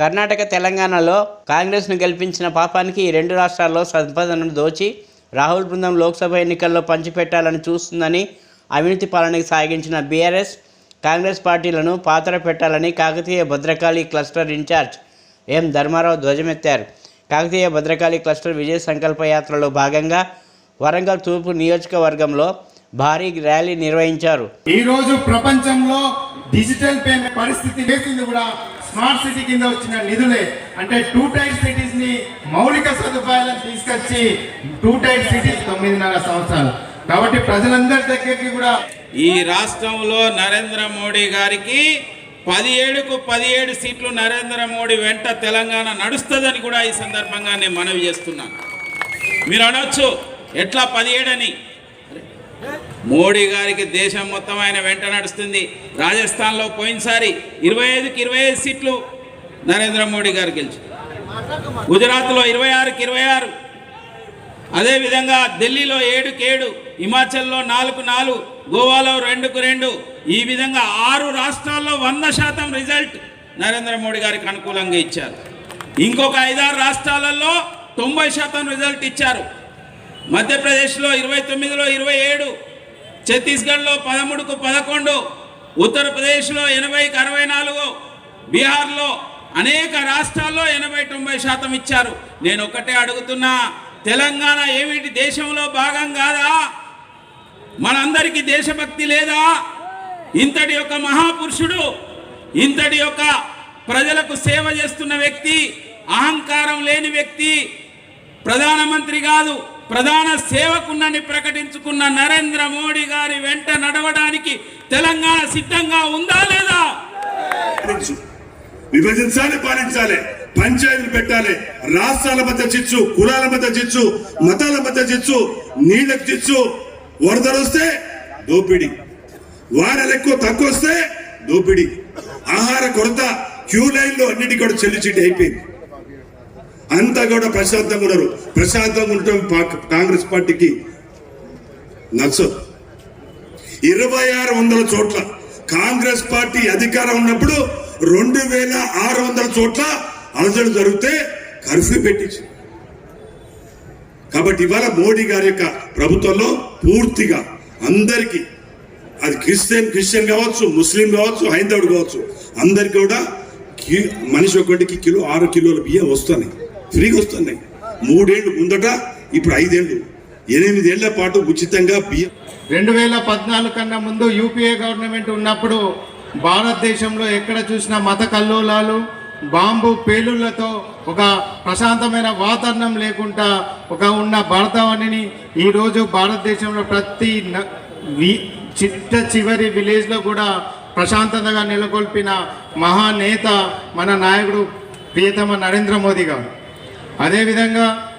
కర్ణాటక తెలంగాణలో కాంగ్రెస్ను గెలిపించిన పాపానికి ఈ రెండు రాష్ట్రాల్లో సంపదను దోచి రాహుల్ బృందం లోక్సభ ఎన్నికల్లో పంచిపెట్టాలని చూస్తుందని అవినీతి పాలనకి సాగించిన బీఆర్ఎస్ కాంగ్రెస్ పార్టీలను పాత్ర పెట్టాలని Kakatiya Bhadrakali cluster in charge M Dharma Rao ధ్వజమెత్తారు. కాకతీయ భద్రకాళి క్లస్టర్ విజయ సంకల్ప యాత్రలో భాగంగా వరంగల్ తూర్పు నియోజకవర్గంలో భారీ ర్యాలీ నిర్వహించారు. ఈ రోజు ప్రపంచంలో డిజిటల్ పేమెంట్ పరిస్థితి కూడా స్మార్ట్ సిటీ కింద వచ్చిన నిధులే. అంటే టూ టైర్ సిటీస్ని మౌలిక సదుపాయాలను తీసుకొచ్చి టూ టైర్ సిటీస్ తొమ్మిదిన్నర సంవత్సరాలు. కాబట్టి ప్రజలందరి దగ్గరికి కూడా ఈ రాష్ట్రంలో నరేంద్ర మోడీ గారికి పదిహేడుకు పదిహేడు సీట్లు నరేంద్ర మోడీ వెంట తెలంగాణ నడుస్తుందని కూడా ఈ సందర్భంగా నేను మనవి చేస్తున్నాను. మీరు అనొచ్చు ఎట్లా పదిహేడని? మోడీ గారికి దేశం మొత్తం ఆయన వెంట నడుస్తుంది. రాజస్థాన్లో పోయినసారి ఇరవై ఐదుకి ఇరవై ఐదు సీట్లు నరేంద్ర మోడీ గారు గెలిచారు. గుజరాత్లో ఇరవై ఆరుకి ఇరవై ఆరు అదేవిధంగా ఢిల్లీలో ఏడుకి ఏడు హిమాచల్లో నాలుగు నాలుగు గోవాలో రెండుకు రెండు. ఈ విధంగా ఆరు రాష్ట్రాల్లో వంద శాతం రిజల్ట్ నరేంద్ర మోడీ గారికి అనుకూలంగా ఇచ్చారు. ఇంకొక ఐదారు రాష్ట్రాలలో తొంభై శాతం రిజల్ట్ ఇచ్చారు. మధ్యప్రదేశ్లో ఇరవై తొమ్మిదిలో ఇరవై ఏడు ఛత్తీస్గఢ్లో పదమూడుకు పదకొండు ఉత్తరప్రదేశ్లో ఎనభైకి అరవై నాలుగు బీహార్లో అనేక రాష్ట్రాల్లో ఎనభై తొంభై శాతం ఇచ్చారు. నేను ఒకటే అడుగుతున్నా తెలంగాణ ఏమిటి దేశంలో భాగం కాదా? మనందరికీ దేశభక్తి లేదా? ఇంతటి యొక్క మహాపురుషుడు ఇంతటి యొక్క ప్రజలకు సేవ చేస్తున్న వ్యక్తి అహంకారం లేని వ్యక్తి ప్రధానమంత్రి కాదు ప్రధాన సేవకున్నని ప్రకటించుకున్న నరేంద్ర మోడీ గారి వెంట నడవడానికి తెలంగాణ సిద్ధంగా ఉందా లేదా? విభజించాలి పాలించాలి పంచాయతీలు పెట్టాలి. రాష్ట్రాల మధ్య చిచ్చు కులాల మధ్య చిచ్చు మతాల మధ్య చిచ్చు నీళ్ళకు చిచ్చు వరదలు వస్తే దోపిడి. వారలు ఎక్కువ తక్కువ వస్తే దోపిడి. ఆహార కొరత క్యూ లైన్లో అన్నిటి కూడా చెల్లి అయిపోయింది. అంతా కూడా ప్రశాంతంగా ఉన్నారు. ప్రశాంతంగా ఉండటం కాంగ్రెస్ పార్టీకి నచ్చదు. ఇరవై ఆరు వందల చోట్ల కాంగ్రెస్ పార్టీ అధికారం ఉన్నప్పుడు రెండు వేల ఆరు వందల చోట్ల అలజడి జరిగితే కర్ఫ్యూ పెట్టించి కాబట్టి ఇవాళ మోడీ గారి యొక్క ప్రభుత్వంలో పూర్తిగా అందరికీ అది క్రిస్టియన్ క్రిస్టియన్ కావచ్చు ముస్లిం కావచ్చు హైందవుడు కావచ్చు అందరికీ కూడా మనిషి ఒకటికి కిలో ఆరు కిలోల బియ్యం వస్తున్నాయి. ఫ్రీగా వస్తున్నాయి. మూడేళ్ళు ముందట ఇప్పుడు ఐదేళ్ళు ఎనిమిదేళ్ళ పాటు ఉచితంగా బియ్యం రెండు వేల పద్నాలుగు కన్నా ముందు యూపీఏ గవర్నమెంట్ ఉన్నప్పుడు భారతదేశంలో ఎక్కడ చూసినా మత కల్లోలాలు బాంబు పేలుళ్ళతో ఒక ప్రశాంతమైన వాతావరణం లేకుండా ఒక ఉన్న భారతావనిని ఈరోజు భారతదేశంలో ప్రతి న- చిట్ట చివరి విలేజ్లో కూడా ప్రశాంతతగా నెలకొల్పిన మహానేత మన నాయకుడు ప్రియతమ నరేంద్ర మోదీ గారు. అదేవిధంగా